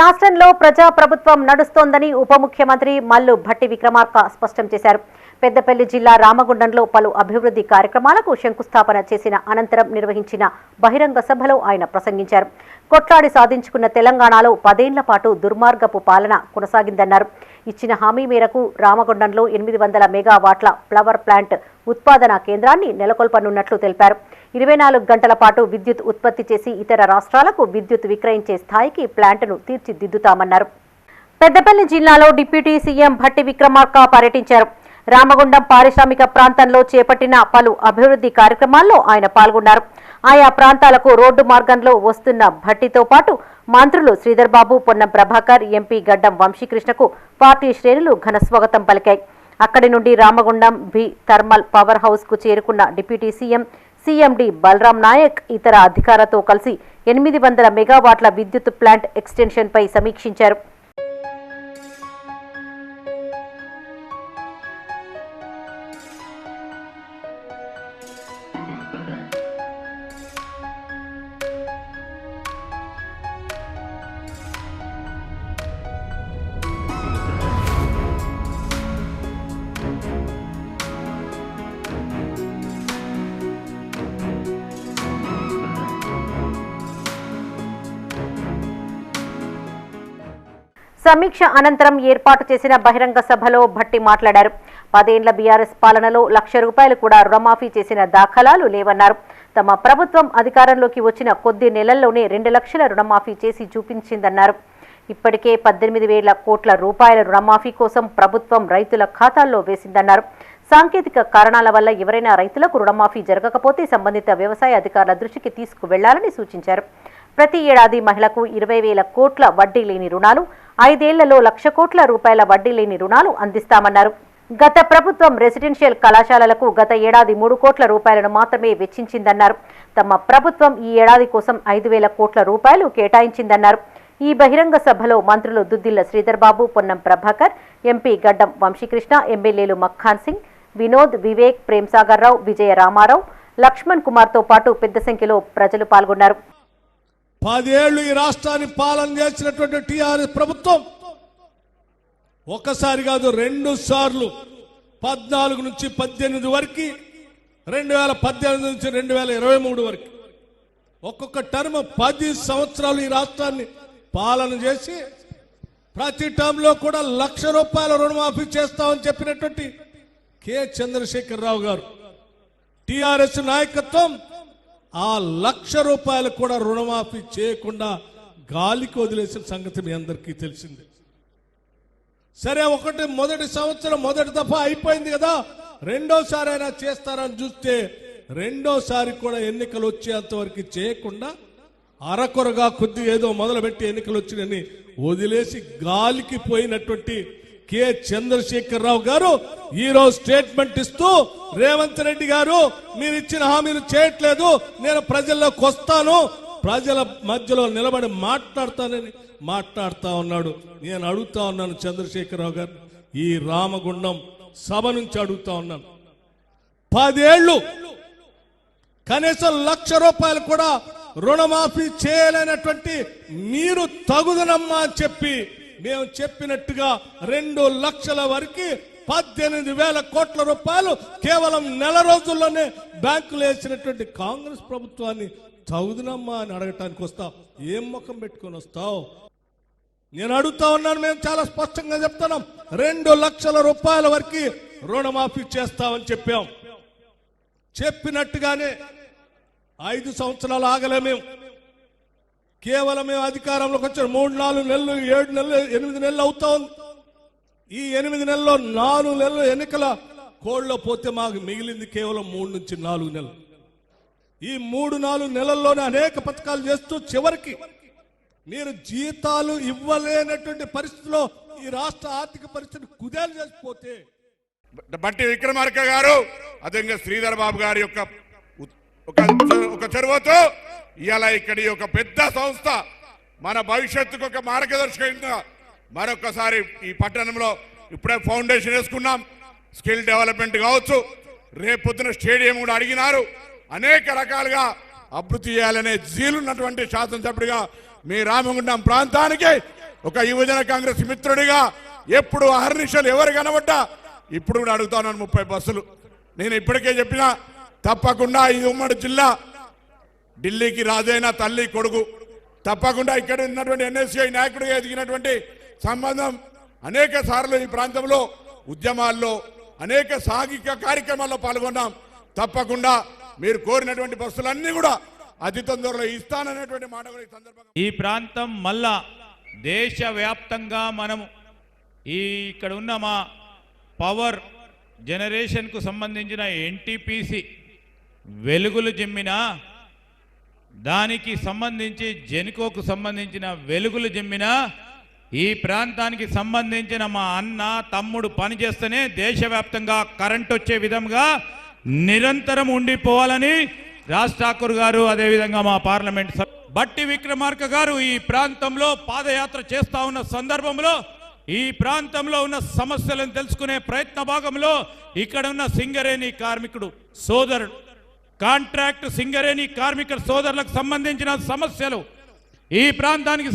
రాష్ట్రంలో ప్రజా ప్రభుత్వం నడుస్తోందని ఉప ముఖ్యమంత్రి మల్లు భట్టి విక్రమార్క స్పష్టం చేశారు. పెద్దపల్లి జిల్లా రామగుండంలో పలు అభివృద్ధి కార్యక్రమాలకు శంకుస్థాపన చేసిన అనంతరం నిర్వహించిన బహిరంగ సభలో ఆయన ప్రసంగించారు. కొట్లాడి సాధించుకున్న తెలంగాణలో పదేళ్ళ పాటు దుర్మార్గపు పాలన కొనసాగిందన్నారు. ఇచ్చిన హామీ మేరకు రామగుండంలో ఎనిమిది వందల మెగావాట్ల ఫ్లవర్ ప్లాంట్ ఉత్పాదన కేంద్రాన్ని నెలకొల్పనున్నట్లు తెలిపారు. ఇరవై నాలుగు గంటల పాటు విద్యుత్ ఉత్పత్తి చేసి ఇతర రాష్ట్రాలకు విద్యుత్ విక్రయించే స్థాయికి ప్లాంట్ను తీర్చిదిద్దుతామన్నారు. పెద్దపల్లి జిల్లాలో డిప్యూటీ సీఎం భట్టి విక్రమార్క పర్యటించారు. రామగుండం పారిశ్రామిక ప్రాంతంలో చేపట్టిన పలు అభివృద్ధి కార్యక్రమాల్లో ఆయన పాల్గొన్నారు. ఆయా ప్రాంతాలకు రోడ్డు మార్గంలో వస్తున్న భట్టితో పాటు మంత్రులు శ్రీధర్బాబు పొన్నం ప్రభాకర్ ఎంపీ గడ్డం వంశీకృష్ణకు పార్టీ శ్రేణులు ఘనస్వాగతం పలికాయి. అక్కడి నుండి రామగుండం బి థర్మల్ పవర్ హౌస్కు చేరుకున్న deputy CM CMD Balram Naik ఇతర అధికారులతో కలిసి ఎనిమిది వందల మెగావాట్ల విద్యుత్ ప్లాంట్ ఎక్స్టెన్షన్పై సమీక్షించారు. సమీక్ష అనంతరం ఏర్పాటు చేసిన బహిరంగ సభలో భట్టి మాట్లాడారు. పదేండ్ల బీఆర్ఎస్ పాలనలో లక్ష రూపాయలు కూడా రుణమాఫీ చేసిన దాఖలాలు లేవన్నారు. తమ ప్రభుత్వం అధికారంలోకి వచ్చిన కొద్ది నెలల్లోనే రెండు లక్షల రుణమాఫీ చేసి చూపించిందన్నారు. ఇప్పటికే పద్దెనిమిది వేల కోట్ల రూపాయల రుణమాఫీ కోసం ప్రభుత్వం రైతుల ఖాతాల్లో వేసిందన్నారు. సాంకేతిక కారణాల వల్ల ఎవరైనా రైతులకు రుణమాఫీ జరగకపోతే సంబంధిత వ్యవసాయ అధికారుల దృష్టికి తీసుకువెళ్ళాలని సూచించారు. ప్రతి ఏడాది మహిళకు ఇరవై వేల కోట్ల వడ్డీ లేని రుణాలు ఐదేళ్ళలో లక్ష కోట్ల రూపాయల వడ్డీ లేని రుణాలు అందిస్తామన్నారు. గత ప్రభుత్వం రెసిడెన్షియల్ కళాశాలలకు గత ఏడాది మూడు కోట్ల రూపాయలను మాత్రమే వెచ్చించిందన్నారు. తమ ప్రభుత్వం ఈ ఏడాది కోసం ఐదు వేల కోట్ల రూపాయలు కేటాయించిందన్నారు. ఈ బహిరంగ సభలో మంత్రులు దుద్దిల్ల శ్రీధర్బాబు పొన్నం ప్రభాకర్ ఎంపీ గడ్డం వంశీకృష్ణ ఎమ్మెల్యేలు మఖాన్ సింగ్ వినోద్ వివేక్ ప్రేమ్సాగర్ రావు విజయ రామారావు లక్ష్మణ్ కుమార్తో పాటు పెద్ద సంఖ్యలో ప్రజలు పాల్గొన్నారు. పదేళ్ళు ఈ రాష్ట్రాన్ని పాలన చేసినటువంటి టిఆర్ఎస్ ప్రభుత్వం ఒకసారి కాదు రెండు సార్లు పద్నాలుగు నుంచి పద్దెనిమిది వరకు రెండు వేల పద్దెనిమిది నుంచి రెండు వేల ఇరవై మూడు వరకు. ఒక్కొక్క టర్మ్ పది సంవత్సరాలు ఈ రాష్ట్రాన్ని పాలన చేసి ప్రతి టర్మ్లో కూడా లక్ష రూపాయల రుణమాఫీ చేస్తామని చెప్పినటువంటి కె చంద్రశేఖరరావు గారు. టిఆర్ఎస్ నాయకత్వం ఆ లక్ష రూపాయలు కూడా రుణమాఫీ చేయకుండా గాలికి వదిలేసిన సంగతి మీ అందరికీ తెలిసింది. సరే ఒకటి మొదటి సంవత్సరం మొదటి దఫా అయిపోయింది కదా. రెండోసారి అయినా చేస్తారని చూస్తే రెండోసారి కూడా ఎన్నికలు వచ్చేంత వరకు చేయకుండా అరకొరగా కొద్ది ఏదో మొదలుపెట్టి ఎన్నికలు వచ్చినని వదిలేసి గాలికి పోయినటువంటి కె చంద్రశేఖరరావు గారు ఈ రోజు స్టేట్మెంట్ ఇస్తూ రేవంత్ రెడ్డి గారు మీరు ఇచ్చిన హామీలు చేయట్లేదు నేను ప్రజల్లోకి వస్తాను ప్రజల మధ్యలో నిలబడి మాట్లాడతానని మాట్లాడుతా ఉన్నాడు. నేను అడుగుతా ఉన్నాను చంద్రశేఖరరావు గారు ఈ రామగుండం సభ నుంచి అడుగుతా ఉన్నాను. పదేళ్ళు కనీసం లక్ష రూపాయలు కూడా రుణమాఫీ చేయలేనటువంటి మీరు తగుదనమ్మా అని చెప్పి మేము చెప్పినట్టుగా రెండు లక్షల వరకు పద్దెనిమిది వేల కోట్ల రూపాయలు కేవలం నెల రోజుల్లోనే బ్యాంకులు వేసినటువంటి కాంగ్రెస్ ప్రభుత్వాన్ని చదువునమ్మా అని అడగటానికి వస్తావు. ఏం ముఖం పెట్టుకొని వస్తావు? నేను అడుగుతా ఉన్నాను మేము చాలా స్పష్టంగా చెప్తున్నాం. రెండు లక్షల రూపాయల వరకు రుణమాఫీ చేస్తామని చెప్పాం. చెప్పినట్టుగానే ఐదు సంవత్సరాలు ఆగలే మేము. కేవలం మేము అధికారంలోకి వచ్చిన మూడు నాలుగు నెలలు ఏడు నెలలు ఎనిమిది నెలలు అవుతా. ఉంది ఈ ఎనిమిది నెలల్లో నాలుగు నెలలు ఎన్నికల కోళ్ళలో పోతే మాకు మిగిలింది కేవలం మూడు నుంచి నాలుగు నెలలు. ఈ మూడు నాలుగు నెలల్లోనే అనేక పథకాలు చేస్తూ చివరికి మీరు జీతాలు ఇవ్వలేనటువంటి పరిస్థితిలో ఈ రాష్ట్ర ఆర్థిక పరిస్థితి కుదేలు చేసిపోతే బట్టి విక్రమార్క గారు అదేవిధంగా శ్రీధర్ బాబు గారి యొక్క ఒక ఒక చొరవతో ఇవాళ ఇక్కడి ఒక పెద్ద సంస్థ మన భవిష్యత్తుకు ఒక మార్గదర్శకంగా మరొకసారి ఈ పట్టణంలో ఇప్పుడే ఫౌండేషన్ వేసుకున్నాం. స్కిల్ డెవలప్మెంట్ కావచ్చు. రేపొద్దున స్టేడియం కూడా అడిగినారు. అనేక రకాలుగా అభివృద్ధి చేయాలనే జీలున్నటువంటి శాసనసభ్యుడిగా మీ రామగుండం ప్రాంతానికి ఒక యువజన కాంగ్రెస్ మిత్రుడిగా ఎప్పుడు అహర్నిశలు ఎవరు కనబడ్డా ఇప్పుడు కూడా అడుగుతాను ముప్పై బస్సులు. నేను ఇప్పటికే చెప్పిన తప్పకుండా ఈ ఉమ్మడి జిల్లా ఢిల్లీకి రాజైన తల్లి కొడుకు. తప్పకుండా ఇక్కడ ఉన్నటువంటి ఎన్ఎస్ఐ నాయకుడిగా ఎదిగినటువంటి సంబంధం అనేక సార్లు ఈ ప్రాంతంలో ఉద్యమాల్లో అనేక సాంఘిక కార్యక్రమాల్లో పాల్గొన్నాం. తప్పకుండా మీరు కోరినటువంటి బస్సులన్నీ కూడా అతి తొందరలో ఇస్తాననేటువంటి మాట కూడా ఈ సందర్భంగా ఈ ప్రాంతం మళ్ళా దేశవ్యాప్తంగా మనము ఈ ఇక్కడ ఉన్న మా పవర్ జనరేషన్కు సంబంధించిన ఎన్టీపీసీ వెలుగులు జిమ్మిన దానికి సంబంధించి జెనికోకు సంబంధించిన వెలుగులు జిమ్మిన ఈ ప్రాంతానికి సంబంధించిన మా అన్న తమ్ముడు పనిచేస్తేనే దేశవ్యాప్తంగా కరెంట్ వచ్చే విధంగా నిరంతరం ఉండిపోవాలని రాజ్ ఠాకూర్ గారు అదేవిధంగా మా పార్లమెంట్ బట్టి విక్రమార్క గారు ఈ ప్రాంతంలో పాదయాత్ర చేస్తా ఉన్న సందర్భంలో ఈ ప్రాంతంలో ఉన్న సమస్యలను తెలుసుకునే ప్రయత్న భాగంలో ఇక్కడ ఉన్న సింగరేణి కార్మికుడు సోదరుడు కాంట్రాక్ట్ సింగరేణి కార్మిక సోదరులకు సంబంధించిన సమస్యలు ఈ ప్రాంతానికి